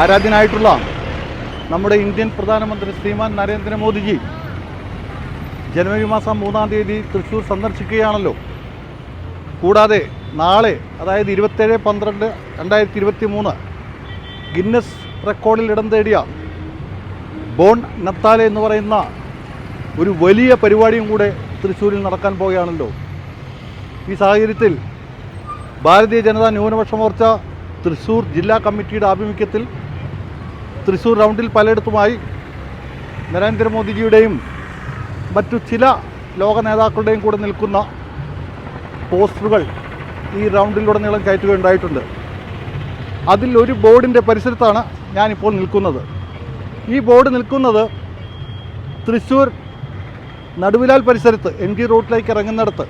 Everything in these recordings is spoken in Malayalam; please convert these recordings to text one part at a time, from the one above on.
ആരാധ്യനായിട്ടുള്ള നമ്മുടെ ഇന്ത്യൻ പ്രധാനമന്ത്രി ശ്രീമാൻ നരേന്ദ്രമോദിജി ജനുവരി മാസം മൂന്നാം തീയതി തൃശ്ശൂർ സന്ദർശിക്കുകയാണല്ലോ. കൂടാതെ നാളെ അതായത് ഇരുപത്തേഴ് പന്ത്രണ്ട് രണ്ടായിരത്തി ഇരുപത്തി മൂന്ന് ഗിന്നസ് റെക്കോർഡിൽ ഇടം തേടിയ ബോൺ നത്താല എന്ന് പറയുന്ന ഒരു വലിയ പരിപാടിയും കൂടെ തൃശ്ശൂരിൽ നടക്കാൻ പോവുകയാണല്ലോ. ഈ സാഹചര്യത്തിൽ ഭാരതീയ ജനതാ ന്യൂനപക്ഷ മോർച്ച തൃശ്ശൂർ ജില്ലാ കമ്മിറ്റിയുടെ ആഭിമുഖ്യത്തിൽ തൃശ്ശൂർ റൗണ്ടിൽ പലയിടത്തുമായി നരേന്ദ്രമോദിജിയുടെയും മറ്റു ചില ലോക നേതാക്കളുടെയും കൂടെ നിൽക്കുന്ന പോസ്റ്ററുകൾ ഈ റൗണ്ടിലുടനീളം കയറ്റുകയുണ്ടായിട്ടുണ്ട്. അതിൽ ഒരു ബോർഡിന്റെ പരിസരത്താണ് ഞാനിപ്പോൾ നിൽക്കുന്നത്. ഈ ബോർഡ് നിൽക്കുന്നത് തൃശ്ശൂർ നടുവിലാൽ പരിസരത്ത് എം ജി റോഡിലേക്ക് ഇറങ്ങുന്നിടത്ത്.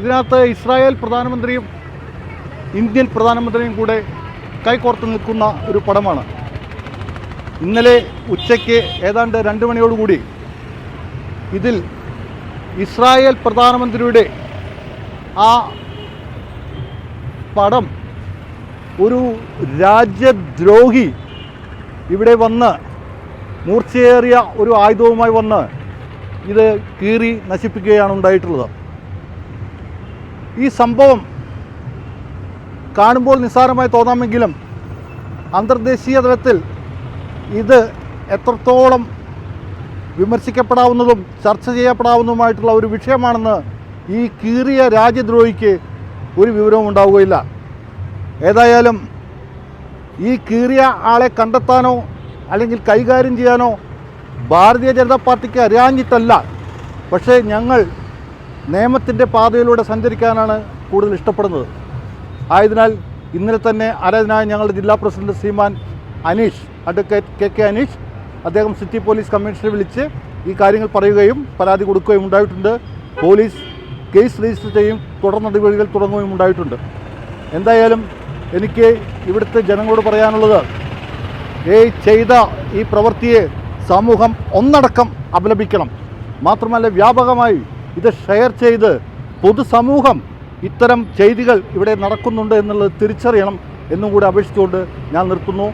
ഇതിനകത്ത് ഇസ്രായേൽ പ്രധാനമന്ത്രിയും ഇന്ത്യൻ പ്രധാനമന്ത്രിയും കൂടെ കൈകോർത്ത് നിൽക്കുന്ന ഒരു പടമാണ്. ഇന്നലെ ഉച്ചയ്ക്ക് ഏതാണ്ട് രണ്ട് മണിയോടുകൂടി ഇതിൽ ഇസ്രായേൽ പ്രധാനമന്ത്രിയുടെ ആ പടം ഒരു രാജ്യദ്രോഹി ഇവിടെ വന്ന് മൂർച്ചയേറിയ ഒരു ആയുധവുമായി വന്ന് ഇത് കീറി നശിപ്പിക്കുകയാണ് ഉണ്ടായിട്ടുള്ളത്. ഈ സംഭവം കാണുമ്പോൾ നിസ്സാരമായി തോന്നാമെങ്കിലും അന്തർദേശീയ തലത്തിൽ ഇത് എത്രത്തോളം വിമർശിക്കപ്പെടാവുന്നതും ചർച്ച ചെയ്യപ്പെടാവുന്നതുമായിട്ടുള്ള ഒരു വിഷയമാണെന്ന് ഈ കീറിയ രാജ്യദ്രോഹിക്ക് ഒരു വിവരവും ഉണ്ടാവുകയില്ല. ഏതായാലും ഈ കീറിയ ആളെ കണ്ടെത്താനോ അല്ലെങ്കിൽ കൈകാര്യം ചെയ്യാനോ ഭാരതീയ ജനതാ പാർട്ടിക്ക് അറിയാഞ്ഞിട്ടല്ല പക്ഷേ ഞങ്ങൾ നിയമത്തിന്റെ പാതയിലൂടെ സഞ്ചരിക്കാനാണ് കൂടുതൽ ഇഷ്ടപ്പെടുന്നത്. ആയതിനാൽ ഇന്നലെ തന്നെ ആരാധനായ ഞങ്ങളുടെ ജില്ലാ പ്രസിഡന്റ് ശ്രീമാൻ Aneesh advocate K K Aneesh അദ്ദേഹം സിറ്റി പോലീസ് കമ്മീഷണറെ വിളിച്ച് ഈ കാര്യങ്ങൾ പറയുകയും പരാതി കൊടുക്കുകയും ഉണ്ടായിട്ടുണ്ട്. പോലീസ് കേസ് രജിസ്റ്റർ ചെയ്യും തുടർ നടപടികൾ തുടങ്ങുകയും ഉണ്ടായിട്ടുണ്ട്. എന്തായാലും എനിക്ക് ഇവിടുത്തെ ജനങ്ങളോട് പറയാനുള്ളത് ഈ ചെയ്ത ഈ പ്രവൃത്തിയെ സമൂഹം ഒന്നടക്കം അപലപിക്കണം. മാത്രമല്ല വ്യാപകമായി ഇത് ഷെയർ ചെയ്ത് പൊതുസമൂഹം ഇത്തരം ചെയ്തികൾ ഇവിടെ നടക്കുന്നുണ്ട് എന്നുള്ളത് തിരിച്ചറിയണം എന്നും കൂടി അപേക്ഷിച്ചുകൊണ്ട് ഞാൻ നിർത്തുന്നു.